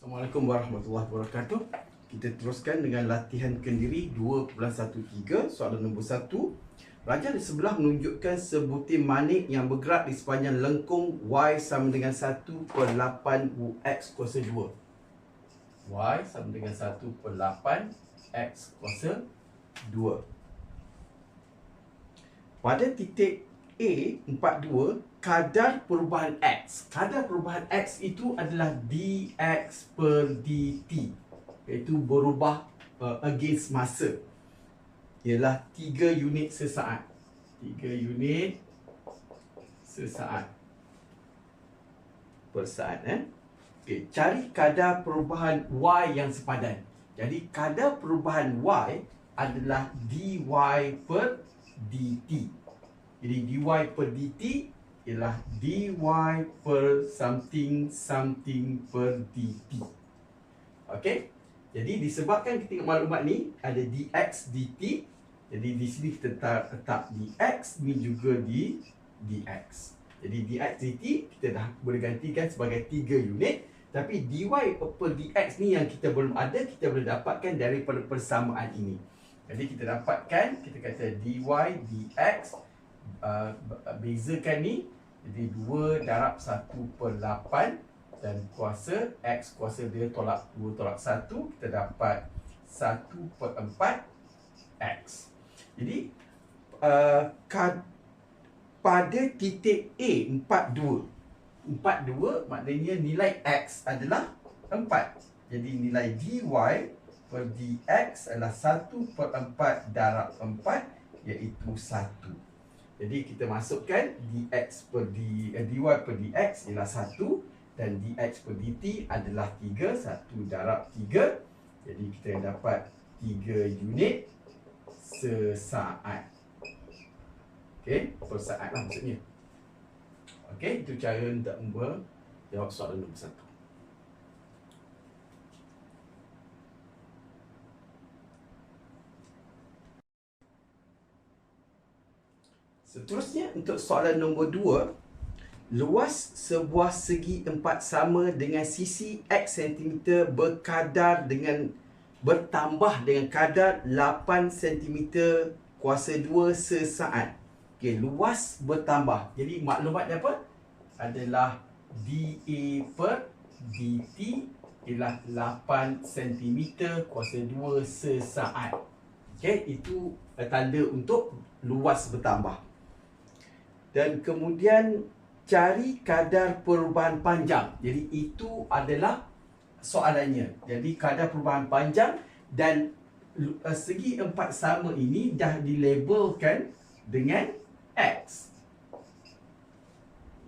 Assalamualaikum warahmatullahi wabarakatuh. Kita teruskan dengan latihan kendiri 2.13 soalan nombor 1. Raja di sebelah menunjukkan sebutir manik yang bergerak di sepanjang lengkung Y sama dengan 1 per 8 UX kuasa 2. Y sama dengan 1 per 8 X kuasa 2. Pada titik A42 kadar perubahan X. Kadar perubahan X itu adalah dx per dt. Iaitu berubah uh, against masa. Ialah 3 unit sesaat. 3 unit sesaat. Per saat eh. Okey, cari kadar perubahan Y yang sepadan. Jadi kadar perubahan Y adalah dy per dt. Jadi dy per dt ialah dy per something something per dt. Okey. Jadi disebabkan kita tengok maklumat ni ada dx dt. Jadi di sini kita letak, letak dx ni juga di dx. Jadi dx dt kita dah boleh gantikan sebagai 3 unit tapi dy per dx ni yang kita belum ada kita boleh dapatkan daripada persamaan ini. Jadi kita dapatkan kita kata dy dx uh, bezakan ni jadi 2 darab 1 per 8 dan kuasa X kuasa dia tolak 2 tolak 1 kita dapat 1 per 4 X. Jadi uh, kad, pada titik A 42 42 maknanya nilai X adalah 4 jadi nilai dy per dx adalah 1 per 4 darab 4 iaitu 1 jadi kita masukkan dx per d, eh, dy per dx ialah 1 dan dx per dt adalah 3, 1 darab 3. Jadi kita dapat 3 unit sesaat. Okey, per saat lah maksudnya. Okey, itu cara untuk menjawab soalan nombor 1. Seterusnya untuk soalan nombor 2 Luas sebuah segi empat sama dengan sisi X cm berkadar dengan bertambah dengan kadar 8 cm kuasa 2 sesaat. Okey, luas bertambah. Jadi maklumat dia apa? Adalah dA per dt ialah 8 cm kuasa 2 sesaat. Okey, itu tanda untuk luas bertambah dan kemudian cari kadar perubahan panjang. Jadi itu adalah soalannya. Jadi kadar perubahan panjang dan uh, segi empat sama ini dah dilabelkan dengan X.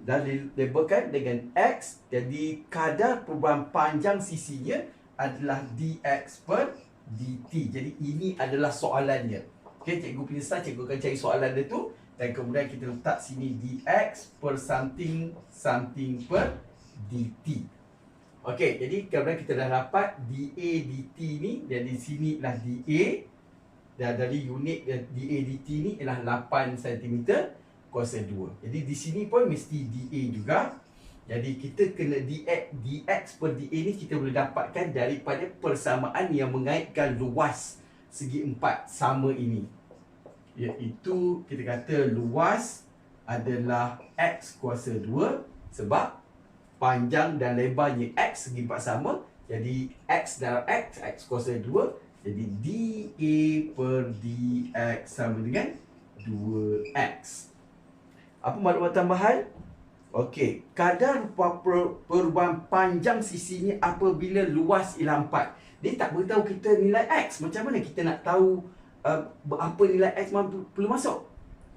Dah dilabelkan dengan X. Jadi kadar perubahan panjang sisinya adalah dx per dt. Jadi ini adalah soalannya. Okey, cikgu punya start, cikgu akan cari soalan dia tu dan kemudian kita letak sini dx per something something per dt. Okey, jadi kemudian kita dah dapat dA dt ni dan di sini lah dA dan dari unit dA dt ni ialah 8 cm kuasa 2. Jadi di sini pun mesti dA juga. Jadi kita kena dx, dx per dA ni kita boleh dapatkan daripada persamaan yang mengaitkan luas segi empat sama ini iaitu kita kata luas adalah x kuasa 2 sebab panjang dan lebarnya x segi empat sama jadi x darab x x kuasa 2 jadi dA per dx sama dengan 2x apa maklumat tambahan Okey, kadar perubahan panjang sisinya apabila luas ialah 4. Dia tak beritahu kita nilai x. Macam mana kita nak tahu uh, apa nilai X perlu masuk.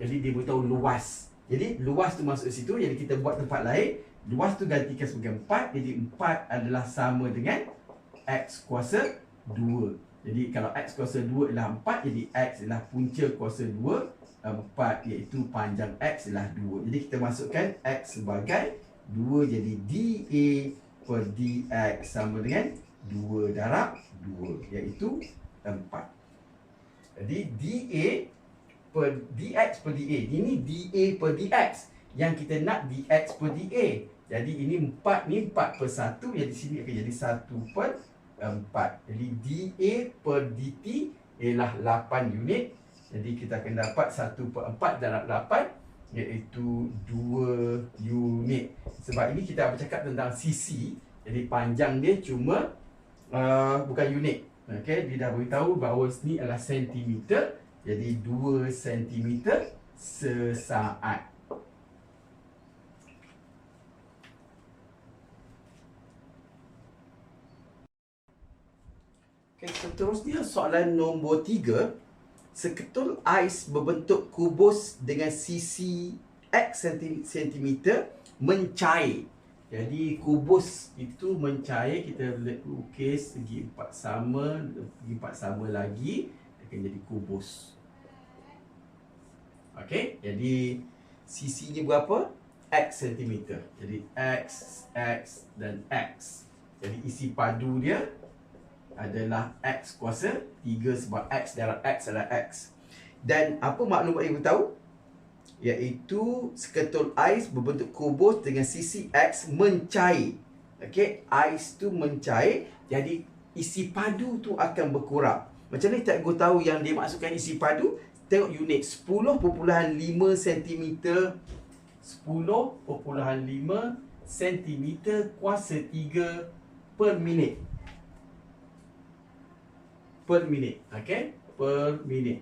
Jadi dia beritahu luas. Jadi luas tu masuk situ. Jadi kita buat tempat lain. Luas tu gantikan sebagai 4. Jadi 4 adalah sama dengan X kuasa 2. Jadi kalau X kuasa 2 ialah 4. Jadi X ialah punca kuasa 2. 4 iaitu panjang X ialah 2. Jadi kita masukkan X sebagai 2. Jadi dA per dx sama dengan 2 darab 2. Iaitu 4. Jadi dA per dx per dA. Ini dA per dx. Yang kita nak dx per dA. Jadi ini 4 ni 4 per 1 Jadi sini akan jadi 1 per 4 Jadi dA per dt ialah 8 unit Jadi kita akan dapat 1 per 4 darab 8 Iaitu 2 unit Sebab ini kita bercakap tentang cc Jadi panjang dia cuma uh, bukan unit Okay, dia dah beritahu bahawa sini adalah sentimeter Jadi 2 sentimeter sesaat Okay, seterusnya soalan nombor tiga. Seketul ais berbentuk kubus dengan sisi X sentimeter mencair. Jadi kubus itu mencair, kita lukis segi empat sama, segi empat sama lagi, akan jadi kubus. Okey, jadi sisinya berapa? X sentimeter. Jadi X, X dan X. Jadi isi padu dia adalah X kuasa 3 sebab X darab X adalah X. Dan apa maklumat yang kita tahu? Iaitu seketul ais berbentuk kubus dengan sisi X mencair. Okey, ais tu mencair, jadi isi padu tu akan berkurang. Macam ni cikgu tahu yang dia masukkan isi padu? Tengok unit 10.5 cm 10.5 cm kuasa 3 per minit per minit. Okey? Per minit.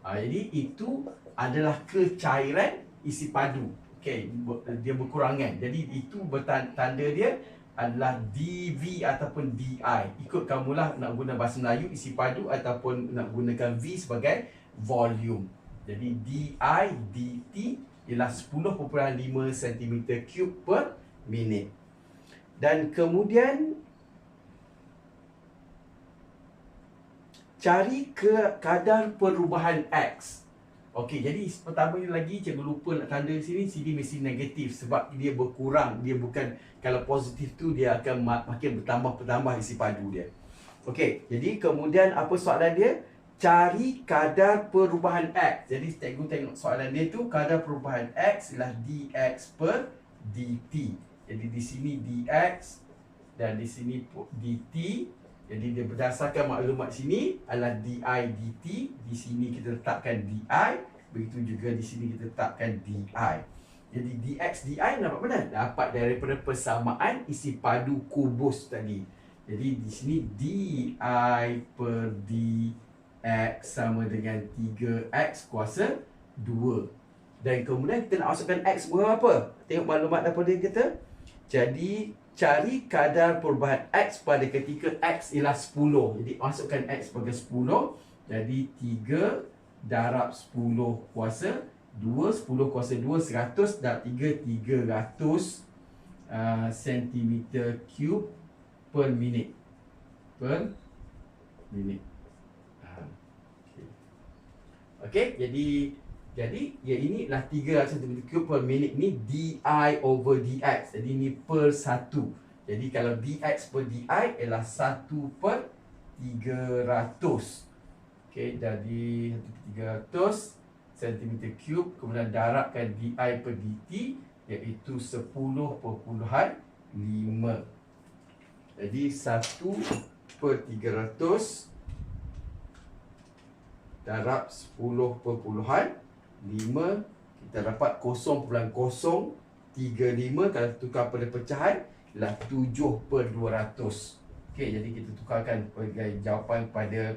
Ha, jadi itu adalah kecairan isi padu. Okey, dia berkurangan. Jadi itu bertanda dia adalah DV ataupun DI. Ikut kamulah nak guna bahasa Melayu isi padu ataupun nak gunakan V sebagai volume. Jadi DI DT ialah 10.5 cm3 per minit. Dan kemudian cari ke kadar perubahan X. Okey, jadi pertama lagi cikgu lupa nak tanda sini sini mesti negatif sebab dia berkurang. Dia bukan kalau positif tu dia akan makin bertambah-bertambah isi padu dia. Okey, jadi kemudian apa soalan dia? Cari kadar perubahan X. Jadi cikgu tengok soalan dia tu kadar perubahan X ialah dx per dt. Jadi di sini dx dan di sini dt jadi dia berdasarkan maklumat sini adalah DI DT. Di sini kita letakkan DI. Begitu juga di sini kita letakkan DI. Jadi DX DI nampak mana? Dapat daripada persamaan isi padu kubus tadi. Jadi di sini DI per DX sama dengan 3X kuasa 2. Dan kemudian kita nak masukkan X berapa? Tengok maklumat daripada kita. Jadi cari kadar perubahan X pada ketika X ialah 10. Jadi masukkan X sebagai 10. Jadi 3 darab 10 kuasa 2. 10 kuasa 2, 100 darab 3, 300 uh, centimeter cube per minit. Per minit. Uh, okay. okay, jadi jadi ya ini lah 300 cm3 per minit ni di over dx. Jadi ni per 1. Jadi kalau dx per di ialah 1 per 300. Okey, jadi 300 cm3 kemudian darabkan di per dt iaitu 10.5. Jadi 1 per 300 darab 10.5 5 kita dapat 0.035 kalau tukar pada pecahan ialah 7 per 200 Okey, jadi kita tukarkan sebagai jawapan pada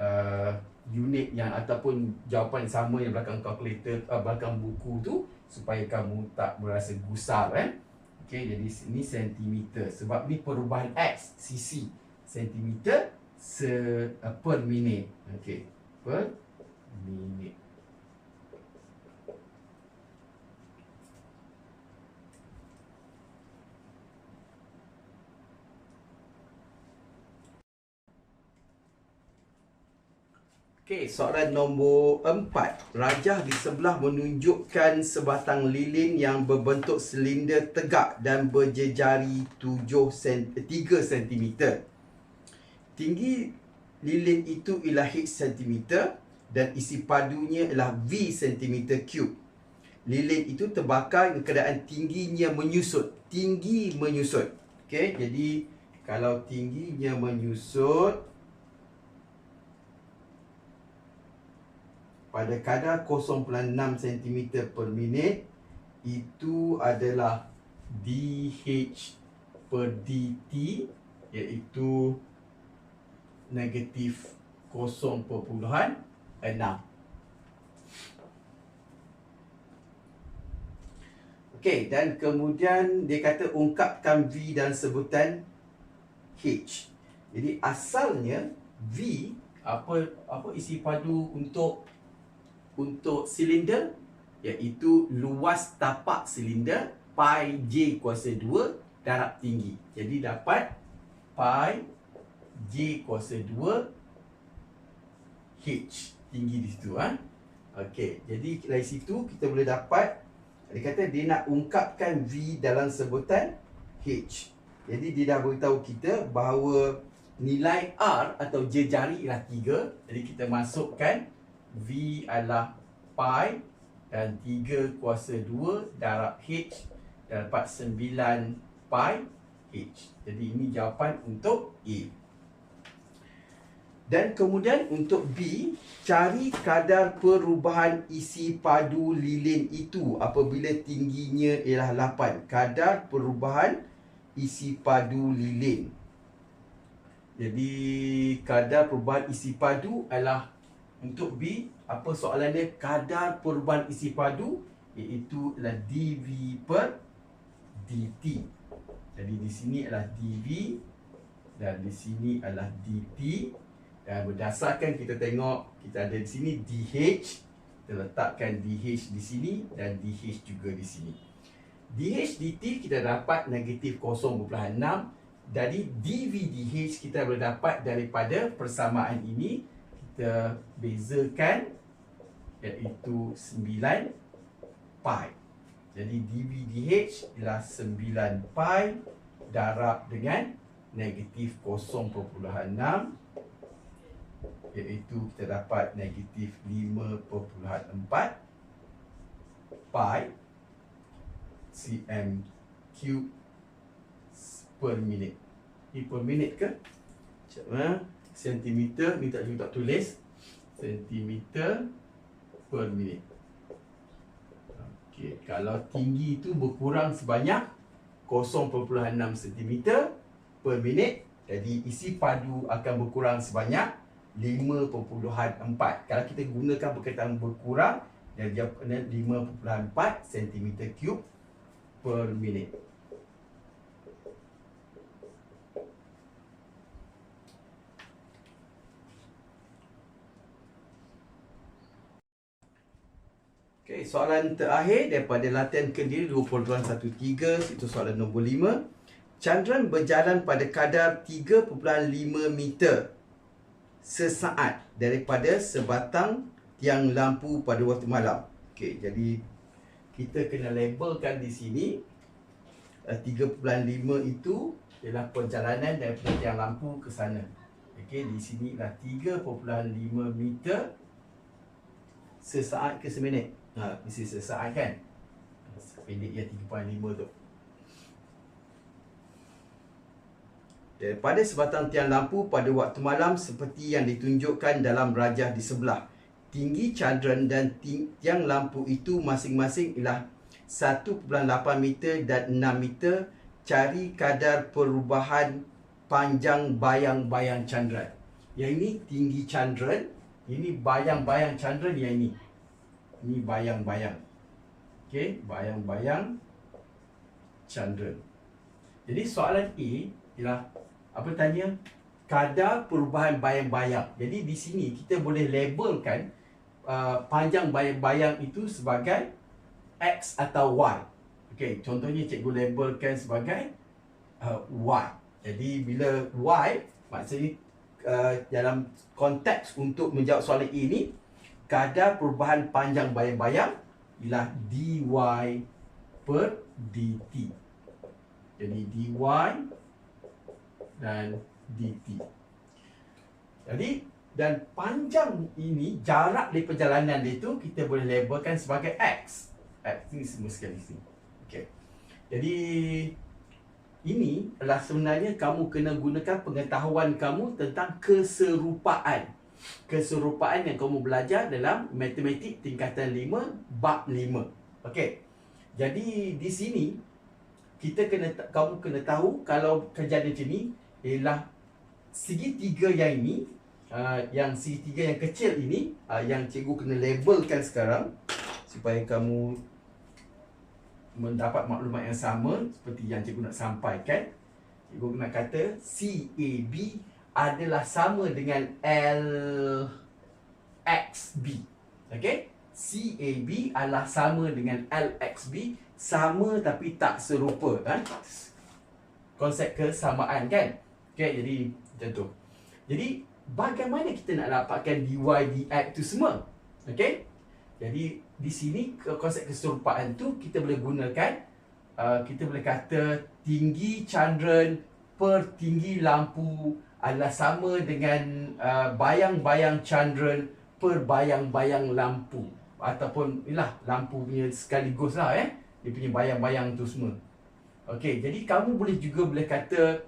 uh, unit yang ataupun jawapan sama yang belakang kalkulator uh, belakang buku tu supaya kamu tak merasa gusar eh. Okey, jadi sini sentimeter sebab ni perubahan x cc sentimeter se uh, per minit. Okey, per minit. Okey, soalan nombor empat. Rajah di sebelah menunjukkan sebatang lilin yang berbentuk silinder tegak dan berjejari 7 sen 3 cm. Tinggi lilin itu ialah H cm dan isi padunya ialah V cm cube. lilin itu terbakar dengan keadaan tingginya menyusut. Tinggi menyusut. Okey, jadi kalau tingginya menyusut pada kadar 0.6 cm per minit itu adalah dH per dt iaitu negatif 0.6 Okey, dan kemudian dia kata ungkapkan V dan sebutan H. Jadi asalnya V apa apa isi padu untuk untuk silinder iaitu luas tapak silinder pi j kuasa 2 darab tinggi. Jadi dapat pi j kuasa 2 h tinggi di situ ah. Ha? Okey, jadi dari situ kita boleh dapat dia kata dia nak ungkapkan V dalam sebutan H. Jadi dia dah beritahu kita bahawa nilai R atau jejari ialah 3. Jadi kita masukkan V adalah pi dan 3 kuasa 2 darab H dan dapat 9 pi H. Jadi ini jawapan untuk A. Dan kemudian untuk B, cari kadar perubahan isi padu lilin itu apabila tingginya ialah 8. Kadar perubahan isi padu lilin. Jadi kadar perubahan isi padu adalah untuk B, apa soalannya? Kadar perubahan isi padu iaitu adalah dV per dt. Jadi di sini adalah dV dan di sini adalah dt. Dan berdasarkan kita tengok kita ada di sini DH kita letakkan DH di sini dan DH juga di sini. DH dt kita dapat negatif 0.6 dari DVDH kita boleh dapat daripada persamaan ini kita bezakan iaitu 9 pi. Jadi DVDH ialah 9 pi darab dengan negatif 0.6 iaitu kita dapat negatif 5.4 pi cm cube per minit. Ini per minit ke? Macam mana? Sentimeter, ni tak juga tulis. Sentimeter per minit. Okey, kalau tinggi itu berkurang sebanyak 0.6 cm per minit, jadi isi padu akan berkurang sebanyak 5.4 Kalau kita gunakan perkataan berkurang Dia jawab 5.4 cm3 per minit Okay, soalan terakhir daripada latihan kendiri 20.13 Itu soalan nombor 5 Chandran berjalan pada kadar 3.5 meter sesaat daripada sebatang tiang lampu pada waktu malam. Okey, jadi kita kena labelkan di sini 3.5 eh, itu ialah perjalanan daripada tiang lampu ke sana. Okey, di sini adalah 3.5 meter sesaat ke seminit. Ha, mesti sesaat kan? Pendek ya 3.5 tu. daripada sebatang tiang lampu pada waktu malam seperti yang ditunjukkan dalam rajah di sebelah. Tinggi cadran dan tiang lampu itu masing-masing ialah 1.8 meter dan 6 meter. Cari kadar perubahan panjang bayang-bayang candran. Yang ini tinggi candran, ini bayang-bayang candran yang ini. Ini bayang-bayang. Okey, bayang-bayang candran. Jadi soalan A ialah apa tanya kadar perubahan bayang-bayang. Jadi di sini kita boleh labelkan uh, panjang bayang-bayang itu sebagai x atau y. Okey, contohnya cikgu labelkan sebagai uh, y. Jadi bila y maksudnya uh, dalam konteks untuk menjawab soalan ini kadar perubahan panjang bayang-bayang ialah dy per dt. Jadi dy dan dt. Jadi dan panjang ini jarak di perjalanan dia tu kita boleh labelkan sebagai x. X ni semua sekali sini. Okey. Jadi ini adalah sebenarnya kamu kena gunakan pengetahuan kamu tentang keserupaan. Keserupaan yang kamu belajar dalam matematik tingkatan 5 bab 5. Okey. Jadi di sini kita kena kamu kena tahu kalau kejadian macam ni ialah segitiga yang ini uh, yang segitiga yang kecil ini uh, yang cikgu kena labelkan sekarang supaya kamu mendapat maklumat yang sama seperti yang cikgu nak sampaikan. Cikgu nak kata CAB adalah sama dengan LXB. Okey? CAB adalah sama dengan LXB, sama tapi tak serupa, kan? Konsep kesamaan kan? Okey, jadi macam tu. Jadi bagaimana kita nak dapatkan dy dx tu semua? Okey? Jadi di sini konsep keserupaan tu kita boleh gunakan uh, kita boleh kata tinggi candran per tinggi lampu adalah sama dengan uh, bayang-bayang candran per bayang-bayang lampu ataupun ialah lampu punya sekaligus lah eh dia punya bayang-bayang tu semua Okey, jadi kamu boleh juga boleh kata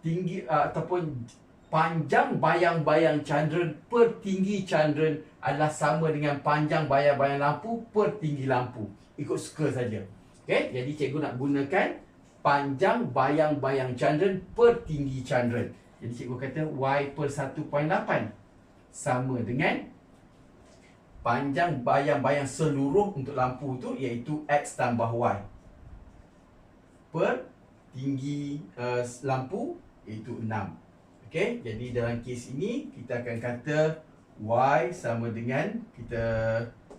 tinggi uh, ataupun panjang bayang-bayang candran per tinggi candran adalah sama dengan panjang bayang-bayang lampu per tinggi lampu. Ikut suka saja. Okey, jadi cikgu nak gunakan panjang bayang-bayang candran per tinggi candran. Jadi cikgu kata y per 1.8 sama dengan panjang bayang-bayang seluruh untuk lampu tu iaitu x tambah y per tinggi uh, lampu iaitu 6. Okey, jadi dalam kes ini kita akan kata y sama dengan kita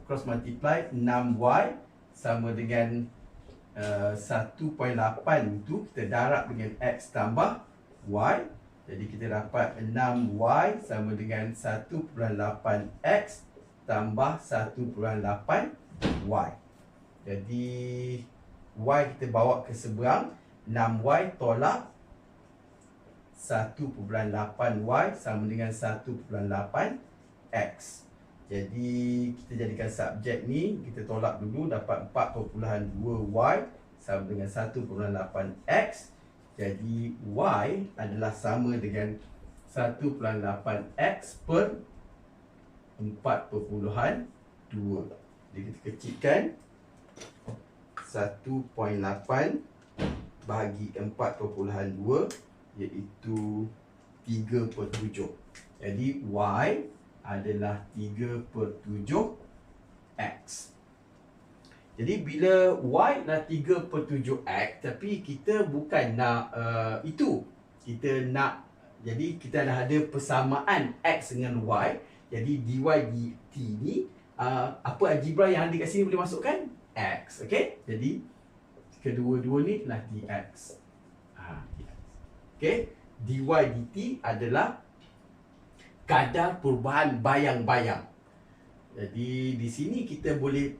cross multiply 6y sama dengan uh, 1.8 itu kita darab dengan x tambah y. Jadi kita dapat 6y sama dengan 1.8x tambah 1.8y. Jadi y kita bawa ke seberang 6y tolak 1.8y sama dengan 1.8x. Jadi kita jadikan subjek ni kita tolak dulu dapat 4.2y sama dengan 1.8x. Jadi y adalah sama dengan 1.8x per 4.2 Jadi kita kecilkan 1.8 Bahagi 4.2 Iaitu 3 per 7 Jadi Y adalah 3 per 7 X Jadi bila Y adalah 3 per 7 X Tapi kita bukan nak uh, itu Kita nak Jadi kita dah ada persamaan X dengan Y jadi dy dt ni uh, apa algebra yang ada kat sini boleh masukkan x, okey? Jadi kedua-dua ni adalah dx. Ha, dx. Okey? dy dt adalah kadar perubahan bayang-bayang. Jadi di sini kita boleh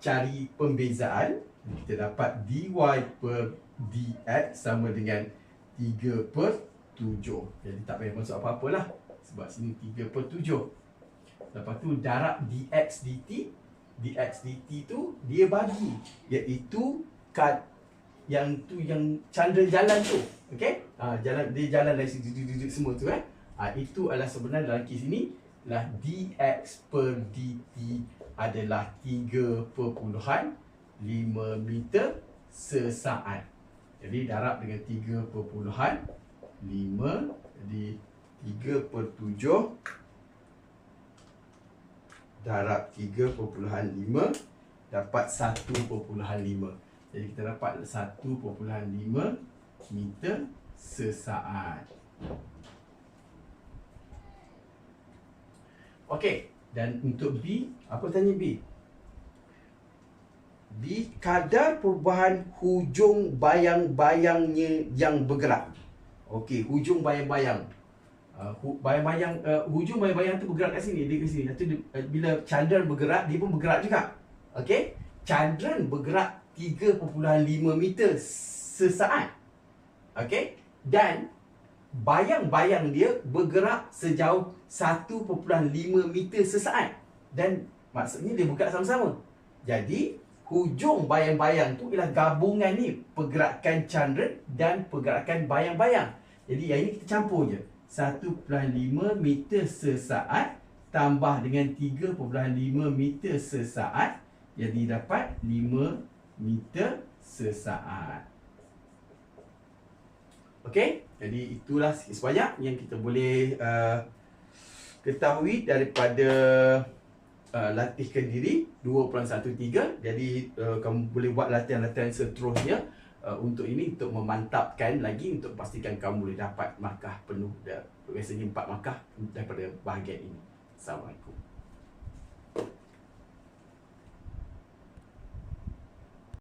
cari pembezaan. Kita dapat dy per dx sama dengan 3 per 7. Jadi tak payah masuk apa-apalah. Sebab sini 3 per 7. Lepas tu darab dx dt dx dt tu dia bagi iaitu kad yang tu yang candra jalan tu okey ha, jalan dia jalan dari situ semua tu eh ha, itu adalah sebenarnya dalam kes ini lah dx per dt adalah 3.5 meter sesaat jadi darab dengan 3.5 jadi 3 per 7 darab 3.5 dapat 1.5. Jadi kita dapat 1.5 meter sesaat. Okey, dan untuk B, apa tanya B? B kadar perubahan hujung bayang-bayangnya yang bergerak. Okey, hujung bayang-bayang. Uh, bayang-bayang uh, hujung bayang-bayang tu bergerak kat sini dia kat sini. Nanti uh, bila candran bergerak dia pun bergerak juga. Okey candran bergerak 3.5 meter sesaat. Okey dan bayang-bayang dia bergerak sejauh 1.5 meter sesaat dan Maksudnya dia buka sama-sama. Jadi, hujung bayang-bayang tu ialah gabungan ni pergerakan candra dan pergerakan bayang-bayang. Jadi yang ini kita campur je. 1.5 meter sesaat tambah dengan 3.5 meter sesaat jadi dapat 5 meter sesaat. Okey, jadi itulah sikit sebanyak yang kita boleh uh, ketahui daripada uh, latihkan diri 2.13 jadi uh, kamu boleh buat latihan-latihan seterusnya uh, untuk ini untuk memantapkan lagi untuk pastikan kamu boleh dapat markah penuh dan biasanya 4 markah daripada bahagian ini. Assalamualaikum